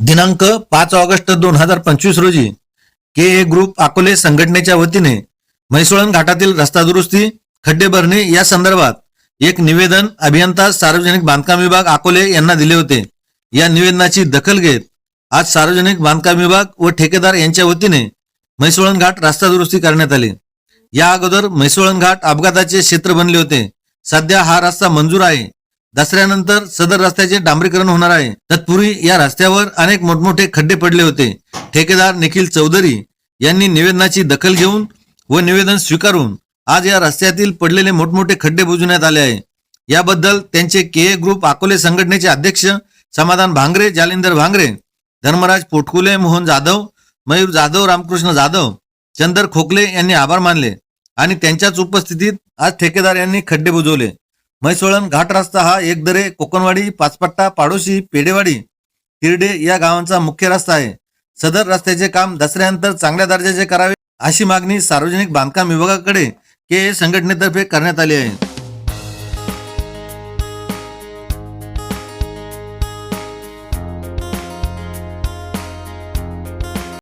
दिनांक पाच ऑगस्ट दोन हजार पंचवीस रोजी के ए ग्रुप अकोले संघटनेच्या वतीने म्हैसोळण घाटातील रस्ता दुरुस्ती खड्डे भरणे या संदर्भात एक निवेदन अभियंता सार्वजनिक बांधकाम विभाग अकोले यांना दिले होते. या निवेदनाची दखल घेत आज सार्वजनिक बांधकाम विभाग व ठेकेदार यांच्या वतीने म्हैसोळण घाट रस्ता दुरुस्ती करण्यात आली. या अगोदर म्हैसोळण घाट अपघाताचे क्षेत्र बनले होते. सध्या हा रस्ता मंजूर आहे. दसऱ्यानंतर सदर रस्त्याचे डांबरीकरण होणार आहे. तत्पूर्वी या रस्त्यावर अनेक मोठमोठे खड्डे पडले होते. ठेकेदार निखिल चौधरी यांनी निवेदनाची दखल घेऊन व निवेदन स्वीकारून आज या रस्त्यातील पडलेले मोठमोठे खड्डे बुजवण्यात आले आहे. याबद्दल त्यांचे के ए ग्रुप अकोले संघटनेचे अध्यक्ष समाधान भांगरे जालिंदर भांगरे धर्मराज पोटकुले मोहन जाधव मयूर जाधव रामकृष्ण जाधव चंदर खोकले यांनी आभार मानले आणि त्यांच्याच उपस्थितीत आज ठेकेदार यांनी खड्डे बुजवले. म्हैसवळण घाट रस्ता हा एकदरे कोकणवाडी पाचपट्टा पाडोशी पेडेवाडी तिरडे या गावांचा मुख्य रस्ता आहे. सदर रस्त्याचे काम दसऱ्यानंतर चांगल्या दर्जाचे करावे अशी मागणी सार्वजनिक बांधकाम विभागाकडे के ए संघटनेतर्फे करण्यात आली आहे.